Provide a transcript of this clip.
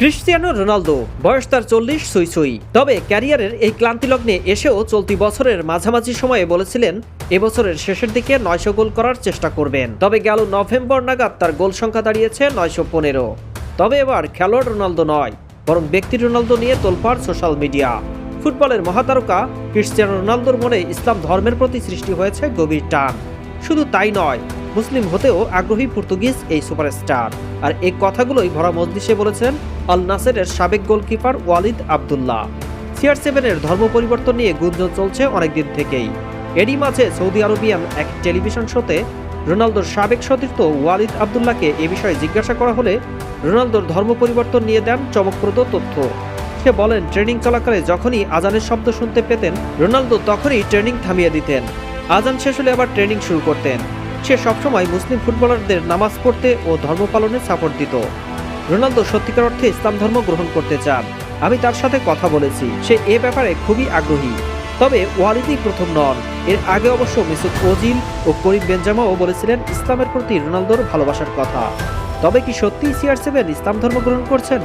Cristiano Ronaldo, বয়স তার চল্লিশ সুই সুই তবে ক্যারিয়ারের এই ক্লান্তি লগ্নে এসেও চলতি বছরের মাঝামাঝি সময়ে বলেছিলেন, এবছরের শেষের দিকে নয়শো গোল করার চেষ্টা করবেন। তবে গেল নভেম্বর নাগাদ তার গোল সংখ্যা দাঁড়িয়েছে নয়শো পনেরো। তবে এবার খেলোয়াড় রোনালদো নয়, বরং ব্যক্তি রোনালদো নিয়ে তোলপাড় সোশ্যাল মিডিয়া। ফুটবলের মহাতারকা ক্রিস্টিয়ানো রোনালদোর মনে ইসলাম ধর্মের প্রতি সৃষ্টি হয়েছে গভীর টান। শুধু তাই নয় মুসলিম হতেও আগ্রহী পর্তুগিজ এই সুপারস্টার। আর এই কথাগুলোই ভরা মজলিসে বলেছেন আল নাসেরের সাবেক গোলকিপার ওয়ালিদ আবদুল্লাহ। সিআর সেভেনের ধর্ম পরিবর্তন নিয়ে গুঞ্জন চলছে অনেকদিন থেকেই। এরই মাঝে সৌদি আরবিয়ান এক টেলিভিশন শোতে রোনালদোর সাবেক সতীর্থ ওয়ালিদ আবদুল্লাহকে এ বিষয়ে জিজ্ঞাসা করা হলে রোনালদোর ধর্ম পরিবর্তন নিয়ে দেন চমকপ্রদ তথ্য। সে বলেন, ট্রেনিং চলাকালে যখনই আজানের শব্দ শুনতে পেতেন, রোনালদো তখনই ট্রেনিং থামিয়ে দিতেন। আজান শেষ হলে আবার ট্রেনিং শুরু করতেন। সে সবসময় মুসলিম ফুটবলারদের নামাজ পড়তে ও ধর্ম পালনে সাপোর্ট দিত। রোনালদো সত্যিকার অর্থে ইসলাম ধর্ম গ্রহণ করতে চান। আমি তার সাথে কথা বলেছি। সে এ ব্যাপারে খুবই আগ্রহী। তবে ওয়ালিদই প্রথম নন। এর আগে অবশ্য মিসুদ ওজিল ও করিম বেঞ্জামাও বলেছিলেন ইসলামের প্রতি রোনালদোর ভালোবাসার কথা। তবে কি সত্যিই সিআর সেভেন ইসলাম ধর্ম গ্রহণ করছেন?